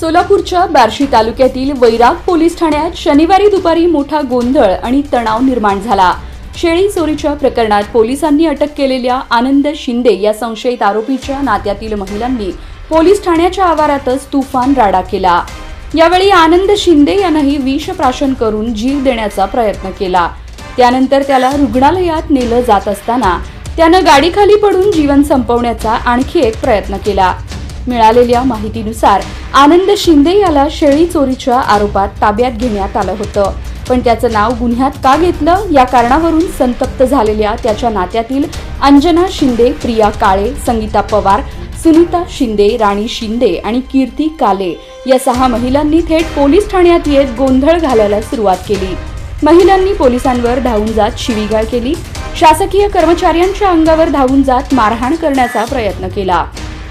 सोलापूरच्या बार्शी तालुक्यातील वैराग पोलीस ठाण्यात शनिवारी दुपारी मोठा गोंधळ आणि तणाव निर्माण झाला. शेळी चोरीच्या प्रकरणात पोलिसांनी अटक केलेल्या आनंद शिंदे या संशयित आरोपीच्या नात्यातील महिलांनी पोलीस ठाण्याच्या आवारातच तुफान राडा केला. यावेळी आनंद शिंदे यांनाही विष प्राशन करून जीव देण्याचा प्रयत्न केला. त्यानंतर त्याला रुग्णालयात नेलं जात असताना त्यानं गाडीखाली पडून जीवन संपवण्याचा आणखी एक प्रयत्न केला. मिळालेल्या माहितीनुसार आनंद शिंदे याला शेळी चोरीच्या आरोपात ताब्यात घेण्यात आलं होतं. पण त्याचं नाव गुन्ह्यात का घेतलं या कारणावरून संतप्त झालेल्या त्याच्या नात्यातील अंजना शिंदे प्रिया काळे संगीता पवार सुनीता शिंदे राणी शिंदे आणि कीर्ती काले या सहा महिलांनी थेट पोलीस ठाण्यात येत गोंधळ घालायला सुरुवात केली. महिलांनी पोलिसांवर धावून जात शिवीगाळ केली. शासकीय कर्मचाऱ्यांच्या अंगावर धावून जात मारहाण करण्याचा प्रयत्न केला.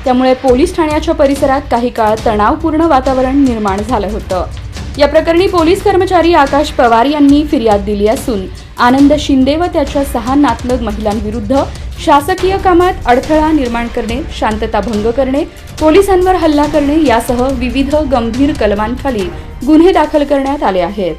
त्यामुळे पोलीस ठाण्याच्या परिसरात काही काळ तणावपूर्ण वातावरण निर्माण झालं होतं. या प्रकरणी पोलीस कर्मचारी आकाश पवार यांनी फिर्याद दिली असून आनंद शिंदे व त्याच्या सहा नातलग महिलांविरुद्ध शासकीय कामात अडथळा निर्माण करणे शांतता भंग करणे पोलिसांवर हल्ला करणे यासह विविध गंभीर कलमांखाली गुन्हे दाखल करण्यात आले आहेत.